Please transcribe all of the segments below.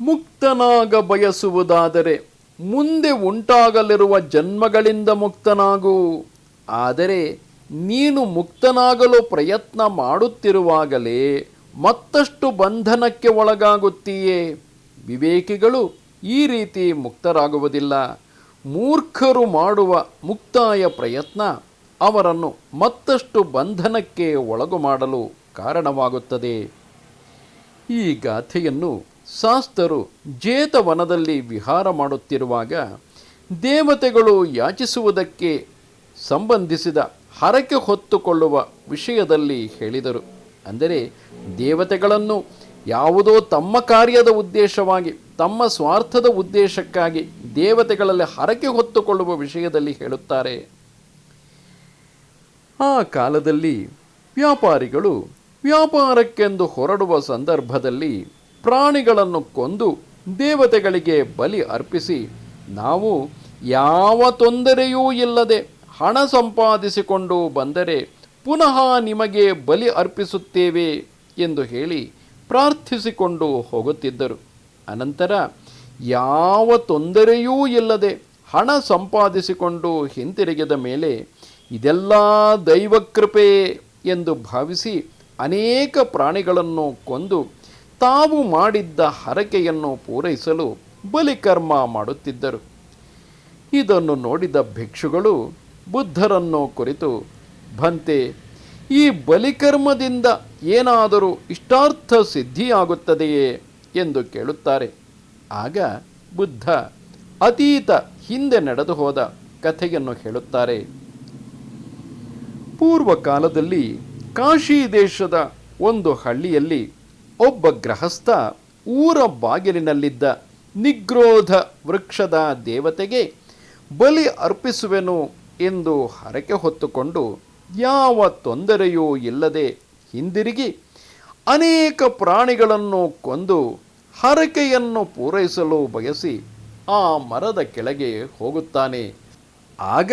ಮುಕ್ತನಾಗ ಬಯಸುವುದಾದರೆ ಮುಂದೆ ಉಂಟಾಗಲಿರುವ ಜನ್ಮಗಳಿಂದ ಮುಕ್ತನಾಗು. ಆದರೆ ನೀನು ಮುಕ್ತನಾಗಲು ಪ್ರಯತ್ನ ಮಾಡುತ್ತಿರುವಾಗಲೇ ಮತ್ತಷ್ಟು ಬಂಧನಕ್ಕೆ ಒಳಗಾಗುತ್ತೀಯೇ. ವಿವೇಕಿಗಳು ಈ ರೀತಿ ಮುಕ್ತರಾಗುವುದಿಲ್ಲ. ಮೂರ್ಖರು ಮಾಡುವ ಮುಕ್ತಾಯ ಪ್ರಯತ್ನ ಅವರನ್ನು ಮತ್ತಷ್ಟು ಬಂಧನಕ್ಕೆ ಒಳಗು ಮಾಡಲು ಕಾರಣವಾಗುತ್ತದೆ. ಈ ಗಾಥೆಯನ್ನು ಶಾಸ್ತರು ಜೇತವನದಲ್ಲಿ ವಿಹಾರ ಮಾಡುತ್ತಿರುವಾಗ ದೇವತೆಗಳು ಯಾಚಿಸುವುದಕ್ಕೆ ಸಂಬಂಧಿಸಿದ ಹರಕೆ ಹೊತ್ತುಕೊಳ್ಳುವ ವಿಷಯದಲ್ಲಿ ಹೇಳಿದರು. ಅಂದರೆ ದೇವತೆಗಳನ್ನು ಯಾವುದೋ ತಮ್ಮ ಕಾರ್ಯದ ಉದ್ದೇಶವಾಗಿ, ತಮ್ಮ ಸ್ವಾರ್ಥದ ಉದ್ದೇಶಕ್ಕಾಗಿ ದೇವತೆಗಳಲ್ಲಿ ಹರಕೆ ಹೊತ್ತುಕೊಳ್ಳುವ ವಿಷಯದಲ್ಲಿ ಹೇಳುತ್ತಾರೆ. ಆ ಕಾಲದಲ್ಲಿ ವ್ಯಾಪಾರಿಗಳು ವ್ಯಾಪಾರಕ್ಕೆಂದು ಹೊರಡುವ ಸಂದರ್ಭದಲ್ಲಿ ಪ್ರಾಣಿಗಳನ್ನು ಕೊಂದು ದೇವತೆಗಳಿಗೆ ಬಲಿ ಅರ್ಪಿಸಿ, ನಾವು ಯಾವ ತೊಂದರೆಯೂ ಇಲ್ಲದೆ ಹಣ ಸಂಪಾದಿಸಿಕೊಂಡು ಬಂದರೆ ಪುನಃ ನಿಮಗೆ ಬಲಿ ಅರ್ಪಿಸುತ್ತೇವೆ ಎಂದು ಹೇಳಿ ಪ್ರಾರ್ಥಿಸಿಕೊಂಡು ಹೋಗುತ್ತಿದ್ದರು. ಅನಂತರ, ಯಾವ ತೊಂದರೆಯೂ ಇಲ್ಲದೆ ಹಣ ಸಂಪಾದಿಸಿಕೊಂಡು ಹಿಂತಿರುಗಿದ ಮೇಲೆ, ಇದೆಲ್ಲ ದೈವಕೃಪೆ ಎಂದು ಭಾವಿಸಿ ಅನೇಕ ಪ್ರಾಣಿಗಳನ್ನು ಕೊಂದು ತಾವು ಮಾಡಿದ್ದ ಹರಕೆಯನ್ನು ಪೂರೈಸಲು ಬಲಿಕರ್ಮ ಮಾಡುತ್ತಿದ್ದರು. ಇದನ್ನು ನೋಡಿದ ಭಿಕ್ಷುಗಳು ಬುದ್ಧರನ್ನು ಕುರಿತು, ಭಂತೆ, ಈ ಬಲಿಕರ್ಮದಿಂದ ಏನಾದರೂ ಇಷ್ಟಾರ್ಥ ಸಿದ್ಧಿಯಾಗುತ್ತದೆಯೇ? ಎಂದು ಕೇಳುತ್ತಾರೆ. ಆಗ ಬುದ್ಧ ಅತೀತ ಹಿಂದೆ ನಡೆದು ಹೋದ ಕಥೆಯನ್ನು ಹೇಳುತ್ತಾರೆ. ಪೂರ್ವ ಕಾಲದಲ್ಲಿ ಕಾಶಿ ದೇಶದ ಒಂದು ಹಳ್ಳಿಯಲ್ಲಿ ಒಬ್ಬ ಗೃಹಸ್ಥ ಊರ ಬಾಗಿಲಿನಲ್ಲಿದ್ದ ನಿಗ್ರೋಧ ವೃಕ್ಷದ ದೇವತೆಗೆ ಬಲಿ ಅರ್ಪಿಸುವೆನು ಎಂದು ಹರಕೆ ಹೊತ್ತುಕೊಂಡು ಯಾವ ತೊಂದರೆಯೂ ಇಲ್ಲದೆ ಹಿಂದಿರುಗಿ ಅನೇಕ ಪ್ರಾಣಿಗಳನ್ನು ಕೊಂದು ಹರಕೆಯನ್ನು ಪೂರೈಸಲು ಬಯಸಿ ಆ ಮರದ ಕೆಳಗೆ ಹೋಗುತ್ತಾನೆ. ಆಗ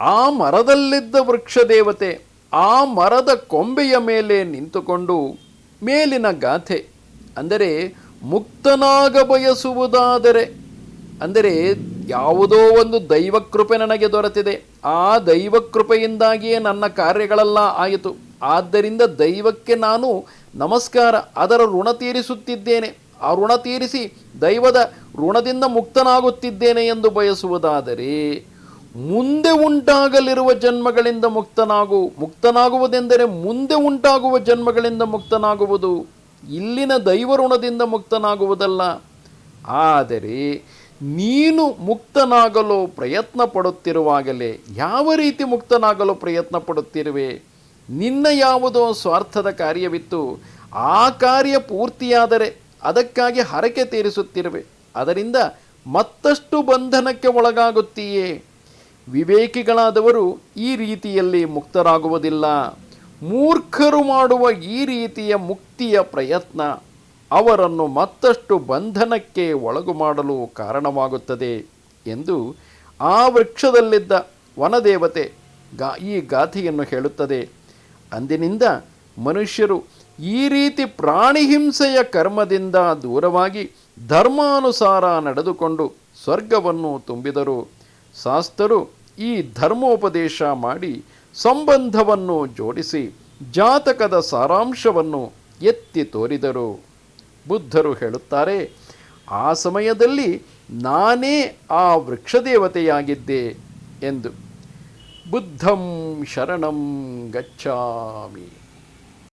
ಆ ಮರದಲ್ಲಿದ್ದ ವೃಕ್ಷದೇವತೆ ಆ ಮರದ ಕೊಂಬೆಯ ಮೇಲೆ ನಿಂತುಕೊಂಡು ಮೇಲಿನ ಗಾಥೆ, ಅಂದರೆ ಮುಕ್ತನಾಗ ಬಯಸುವುದಾದರೆ ಅಂದರೆ ಯಾವುದೋ ಒಂದು ದೈವಕೃಪೆ ನನಗೆ ದೊರೆತಿದೆ, ಆ ದೈವಕೃಪೆಯಿಂದಾಗಿಯೇ ನನ್ನ ಕಾರ್ಯಗಳೆಲ್ಲ ಆಯಿತು. ಆದ್ದರಿಂದ ದೈವಕ್ಕೆ ನಾನು ನಮಸ್ಕಾರ, ಅದರ ಋಣ ತೀರಿಸುತ್ತಿದ್ದೇನೆ. ಆ ಋಣ ತೀರಿಸಿ ದೈವದ ಋಣದಿಂದ ಮುಕ್ತನಾಗುತ್ತಿದ್ದೇನೆ ಎಂದು ಬಯಸುವುದಾದರೆ ಮುಂದೆ ಉಂಟಾಗಲಿರುವ ಜನ್ಮಗಳಿಂದ ಮುಕ್ತನಾಗು, ಮುಕ್ತನಾಗುವುದೆಂದರೆ ಮುಂದೆ ಉಂಟಾಗುವ ಜನ್ಮಗಳಿಂದ ಮುಕ್ತನಾಗುವುದು, ಇಲ್ಲಿನ ದೈವ ಋಣದಿಂದ ಮುಕ್ತನಾಗುವುದಲ್ಲ. ಆದರೆ ನೀನು ಮುಕ್ತನಾಗಲು ಪ್ರಯತ್ನ ಪಡುತ್ತಿರುವಾಗಲೇ ಯಾವ ರೀತಿ ಮುಕ್ತನಾಗಲು ಪ್ರಯತ್ನ ಪಡುತ್ತಿರುವೆ ನಿನ್ನ ಯಾವುದೋ ಸ್ವಾರ್ಥದ ಕಾರ್ಯವಿತ್ತು, ಆ ಕಾರ್ಯ ಪೂರ್ತಿಯಾದರೆ ಅದಕ್ಕಾಗಿ ಹರಕೆ ತೀರಿಸುತ್ತಿರುವೆ. ಅದರಿಂದ ಮತ್ತಷ್ಟು ಬಂಧನಕ್ಕೆ ಒಳಗಾಗುತ್ತೀಯೇ. ವಿವೇಕಿಗಳಾದವರು ಈ ರೀತಿಯಲ್ಲಿ ಮುಕ್ತರಾಗುವುದಿಲ್ಲ. ಮೂರ್ಖರು ಮಾಡುವ ಈ ರೀತಿಯ ಮುಕ್ತಿಯ ಪ್ರಯತ್ನ ಅವರನ್ನು ಮತ್ತಷ್ಟು ಬಂಧನಕ್ಕೆ ಒಳಗು ಮಾಡಲು ಕಾರಣವಾಗುತ್ತದೆ ಎಂದು ಆ ವೃಕ್ಷದಲ್ಲಿದ್ದ ವನದೇವತೆ ಗಾ ಈ ಗಾಥೆಯನ್ನು ಹೇಳುತ್ತದೆ. ಅಂದಿನಿಂದ ಮನುಷ್ಯರು ಈ ರೀತಿ ಪ್ರಾಣಿ ಹಿಂಸೆಯ ಕರ್ಮದಿಂದ ದೂರವಾಗಿ ಧರ್ಮಾನುಸಾರ ನಡೆದುಕೊಂಡು ಸ್ವರ್ಗವನ್ನು ತುಂಬಿದರು. ಶಾಸ್ತರು ಈ ಧರ್ಮೋಪದೇಶ ಮಾಡಿ ಸಂಬಂಧವನ್ನು ಜೋಡಿಸಿ ಜಾತಕದ ಸಾರಾಂಶವನ್ನು ಎತ್ತಿ ತೋರಿದರು. ಬುದ್ಧರು ಹೇಳುತ್ತಾರೆ, ಆ ಸಮಯದಲ್ಲಿ ನಾನೇ ಆ ವೃಕ್ಷದೇವತೆಯಾಗಿದ್ದೆ ಎಂದು. ಬುದ್ಧಂ ಶರಣಂ ಗಚ್ಚಾಮಿ